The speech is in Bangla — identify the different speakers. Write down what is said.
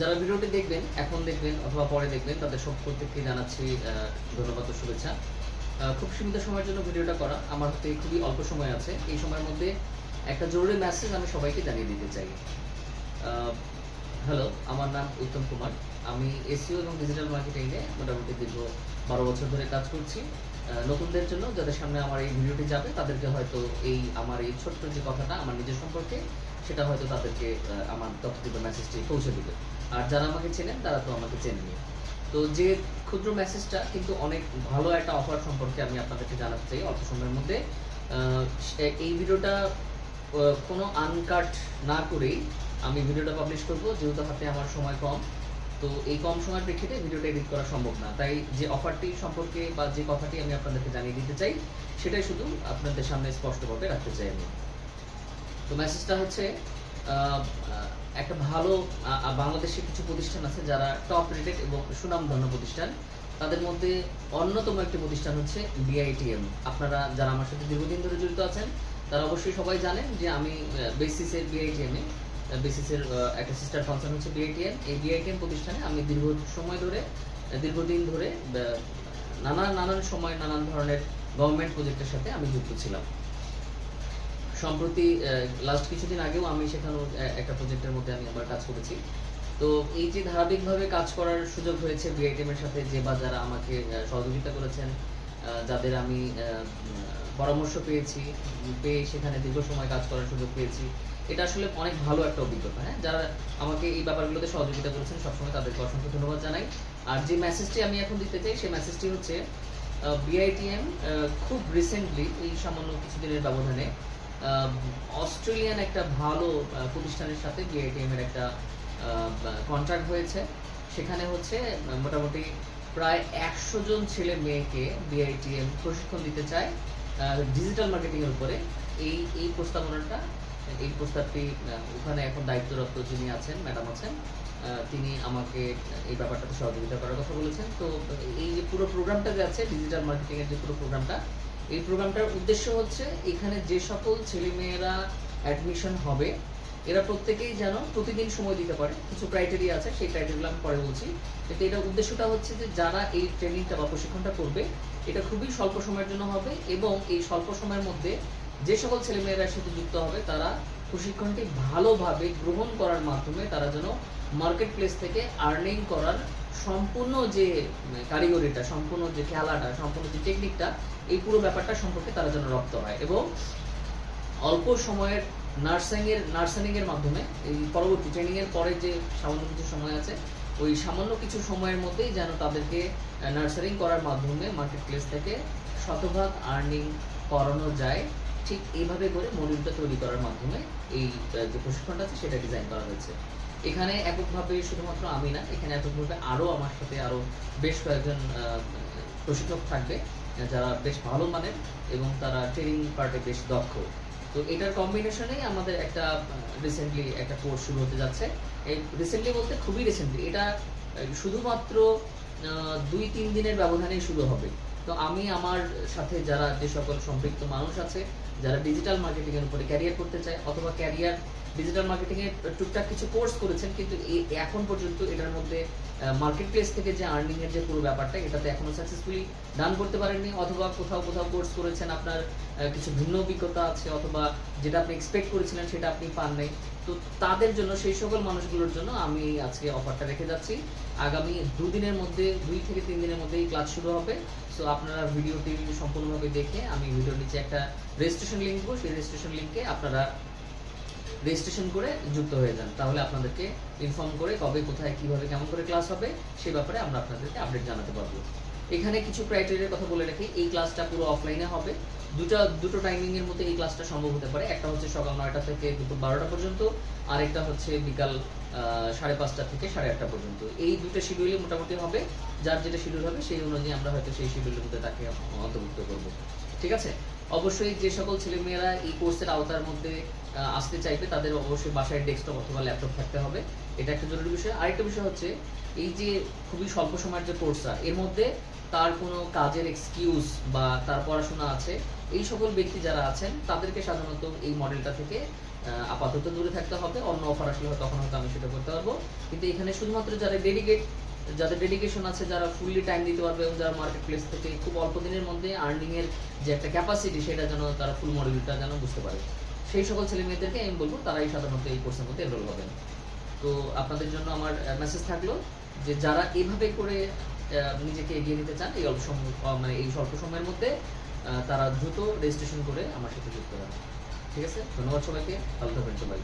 Speaker 1: যারা ভিডিওটি দেখবেন, এখন দেখবেন অথবা পরে দেখবেন, তাদের সব প্রত্যেককে জানাচ্ছি ধন্যবাদ ও শুভেচ্ছা। খুব সীমিত সময়ের জন্য ভিডিওটা করা আমার হাতে খুবই অল্প সময় আছে। এই সময়ের মধ্যে একটা জরুরি মেসেজ আমি সবাইকে জানিয়ে দিতে চাই। হ্যালো আমার নাম উত্তম কুমার। আমি এসিও এবং ডিজিটাল মার্কেটিংয়ে মোটামুটি দীর্ঘ বারো বছর ধরে কাজ করছি। নতুনদের জন্য যাদের সামনে আমার এই ভিডিওটি যাবে, তাদেরকে হয়তো এই, আমার এই ছোট্ট যে কথাটা, আমার নিজের সম্পর্কে সেটা হয়তো তাদেরকে আমার তথ্যটিত মেসেজটি পৌঁছে দিবে। আর যারা আমাকে চেনেন, তারা তো আমাকে চেনেনি তো যে ক্ষুদ্র মেসেজটা কিন্তু অনেক ভালো একটা অফার সম্পর্কে আমি আপনাদেরকে জানাতে চাই অল্প সময়ের মধ্যে। এই ভিডিওটা কোনো আনকাট না করেই আমি ভিডিওটা পাবলিশ করব, যেহেতু হাতে আমার সময় কম। তো এই কম সময়ের প্রেক্ষিতে ভিডিওটা এডিট করা সম্ভব না। তাই যে অফারটি সম্পর্কে বা যে কথাটি আমি আপনাদেরকে জানিয়ে দিতে চাই, সেটাই শুধু আপনাদের সামনে স্পষ্টভাবে রাখতে চাই আমি। তো মেসেজটা হচ্ছে একটা ভালো বাংলাদেশে কিছু প্রতিষ্ঠান আছে যারা টপ রেটেড এবং সুনামধন্য প্রতিষ্ঠান। তাদের মধ্যে অন্যতম একটি প্রতিষ্ঠান হচ্ছে বিআইটিএম আপনারা যারা আমার সাথে দীর্ঘদিন ধরে জড়িত আছেন, তারা অবশ্যই সবাই জানেন যে আমি বেসিসের বিআইটিএমে বেসিসের একটা সিস্টার ফাংশন হচ্ছে বিআইটিএম এই বিআইটিএম প্রতিষ্ঠানে আমি দীর্ঘ সময় ধরে দীর্ঘদিন ধরে নানান নানান সময় নানান ধরনের গভর্নমেন্ট প্রজেক্টের সাথে আমি যুক্ত ছিলাম। সম্প্রতি লাস্ট কিছুদিন আগেও আমি সেখানে একটা প্রজেক্টের মধ্যে আমি আবার কাজ করেছি। তো এই যে ধারাবাহিকভাবে কাজ করার সুযোগ হয়েছে বিআইটিএম এর সাথে, যে বা যারা আমাকে সহযোগিতা করেছেন যাদের আমি পরামর্শ পেয়েছি, পেয়ে সেখানে দীর্ঘ সময় কাজ করার সুযোগ পেয়েছি, এটা আসলে অনেক ভালো একটা অভিজ্ঞতা হ্যাঁ? যারা আমাকে এই ব্যাপারগুলোতে সহযোগিতা করেছেন, সবসময় তাদেরকে অসংখ্য ধন্যবাদ জানাই। আর যে মেসেজটি আমি এখন দিতে চাই, সেই মেসেজটি হচ্ছে বিআইটিএম খুব রিসেন্টলি এই সামান্য কিছুদিনের ব্যবধানে অস্ট্রেলিয়ান একটা ভালো প্রতিষ্ঠানের সাথে বিআইটিএম এর একটা কন্ট্রাক্ট হয়েছে। সেখানে হচ্ছে মোটামুটি প্রায় একশো জন ছেলে মেয়েকে বিআইটিএম প্রশিক্ষণ দিতে চায় ডিজিটাল মার্কেটিং এর উপরে। এই এই প্রস্তাবনাটা, এই প্রস্তাবটি ওখানে এখন দায়িত্বরত যিনি আছেন, ম্যাডাম আছেন তিনি আমাকে এই ব্যাপারটাতে সহযোগিতা করার কথা বলেছেন। তো এই যে পুরো প্রোগ্রামটা যে আছে ডিজিটাল মার্কেটিং এর যে পুরো প্রোগ্রামটা এই প্রোগ্রামটার উদ্দেশ্য হচ্ছে এখানে যে সকল ছেলেমেয়েরা অ্যাডমিশন হবে, এরা প্রত্যেকেই যেন প্রতিদিন সময় দিতে পারে। কিছু ক্রাইটেরিয়া আছে, সেই ক্রাইটেরিয়া আমি পরে বলছি। কিন্তু এটা উদ্দেশ্যটা হচ্ছে যে যারা এই ট্রেনিংটা বা প্রশিক্ষণটা করবে, এটা খুবই স্বল্প সময়ের জন্য হবে এবং এই স্বল্প সময়ের মধ্যে যে সকল ছেলেমেয়েরা সাথে যুক্ত হবে, তারা প্রশিক্ষণটি ভালোভাবে গ্রহণ করার মাধ্যমে তারা যেন মার্কেট প্লেস থেকে আর্নিং করার সম্পূর্ণ যে উম, কারিগরিটা সম্পূর্ণ যে খেলাটা সম্পূর্ণ যে টেকনিকটা এই পুরো ব্যাপারটা সম্পর্কে তারা যেন রপ্ত হয় এবং অল্প সময়ের নার্সিং এর নার্সারিং এর মাধ্যমে এই পরবর্তী ট্রেনিং এর পরে যে সামান্য কিছু সময় আছে ওই সামান্য কিছু সময়ের মধ্যেই যেন তাদেরকে নার্সারিং করার মাধ্যমে মার্কেট প্লেস থেকে শতভাগ আর্নিং করানো যায়। ঠিক এইভাবে করে মডিউলটা তৈরি করার মাধ্যমে এই যে প্রশিক্ষণটা আছে সেটা ডিজাইন করা হয়েছে। এখানে এককভাবে শুধুমাত্র আমি না, এখানে এককভাবে আরও আমার সাথে আরও বেশ কয়েকজন প্রশিক্ষক থাকবে যারা বেশ ভালো মানের এবং তারা ট্রেনিং পার্টে বেশ দক্ষ। তো এটার কম্বিনেশনেই আমাদের একটা রিসেন্টলি একটা কোর্স শুরু হতে যাচ্ছে। এই রিসেন্টলি বলতে খুবই রিসেন্টলি এটা শুধুমাত্র দুই তিন দিনের ব্যবধানেই শুরু হবে। তো আমি আমার সাথে যারা যে সকল সম্পৃক্ত মানুষ আছে, যারা ডিজিটাল মার্কেটিং এর উপরে ক্যারিয়ার করতে চায় অথবা ক্যারিয়ার ডিজিটাল মার্কেটিং এর টুকটাক কিছু কোর্স করেছেন, কিন্তু এখন পর্যন্ত এটার মধ্যে মার্কেট প্লেস থেকে যে আর্নিং এর যে পুরো ব্যাপারটা, এটাতে এখনও সাকসেসফুলি ডান করতে পারেননি, অথবা কোথাও কোথাও কোর্স করেছেন আপনার কিছু ভিন্ন অভিজ্ঞতা আছে, অথবা যেটা আপনি এক্সপেক্ট করেছিলেন সেটা আপনি পান নাই। তো তাদের জন্য, সেই সকল মানুষগুলোর জন্য আমি আজকে অফারটা রেখে যাচ্ছি। আগামী দুদিনের মধ্যে, দুই থেকে তিন দিনের মধ্যে এই ক্লাস শুরু হবে। সো আপনারা ভিডিওটি সম্পূর্ণভাবে দেখে আমি ভিডিওর নিচে একটা রেজিস্ট্রেশন লিঙ্ক দেবো। সেই রেজিস্ট্রেশন লিঙ্কে আপনারা রেজিস্ট্রেশন করে যুক্ত হয়ে যান। তাহলে আপনাদেরকে ইনফর্ম করে কবে, কোথায়, কীভাবে, কেমন করে ক্লাস হবে সেই ব্যাপারে আমরা আপনাদেরকে আপডেট জানাতে পারব। এখানে কিছু ক্রাইটেরিয়ার কথা বলে রাখি, এই ক্লাসটা পুরো অফলাইনে হবে। দুটো দুটো টাইমিং এর মধ্যে এই ক্লাসটা সম্ভব হতে পারে। একটা হচ্ছে সকাল নয়টা থেকে দুপুর বারোটা পর্যন্ত আর একটা হচ্ছে বিকাল সাড়ে পাঁচটা থেকে সাড়ে আটটা পর্যন্ত। এই দুটো শিডিউলই মোটামুটি হবে। যার যেটা শিডিউল হবে, সেই অনুযায়ী আমরা হয়তো সেই শিডিউলের মধ্যে তাকে অন্তর্ভুক্ত করব। ঠিক আছে? অবশ্যই যে সকল ছেলেমেয়েরা এই কোর্সের আওতার মধ্যে আসতে চাইবে, তাদের অবশ্যই বাসায় ডেস্কটপ অথবা ল্যাপটপ থাকতে হবে। এটা একটা জরুরি বিষয়। আরেকটা বিষয় হচ্ছে এই যে খুবই স্বল্প সময়ের যে কোর্সটা এর মধ্যে তার কোনো কাজের এক্সকিউজ বা তার পড়াশোনা আছে, এই সকল ব্যক্তি যারা আছেন, তাদেরকে সাধারণত এই মডেলটা থেকে আপাতত দূরে থাকতে হবে, অন্য অফার আসলে তখন হয়তো আমি সেটা করতে পারব। কিন্তু এখানে শুধুমাত্র যারা ডেডিকেট যাদের ডেডিকেশন আছে, যারা ফুললি টাইম দিতে পারবে এবং যারা মার্কেট প্লেস থেকে খুব অল্প দিনের মধ্যে আর্নিং এর যে একটা ক্যাপাসিটি সেটা যেন তারা ফুল মডেলটা যেন বুঝতে পারে। সেই সকল ছেলে মেয়েদেরকে আমি বলব, তারাই সাধারণত এই কোর্সের মধ্যে এনরোল হবেন। তো আপনাদের জন্য আমার মেসেজ থাকল। যে যারা এইভাবে করে নিজেকে এগিয়ে নিতে চান, এই অল্প মানে এই স্বল্প সময়ের মধ্যে তারা দ্রুত রেজিস্ট্রেশন করে আমার সাথে যুক্ত হবে ঠিক আছে? ধন্যবাদ সবাইকে। ভালো থাকবেন সবাই।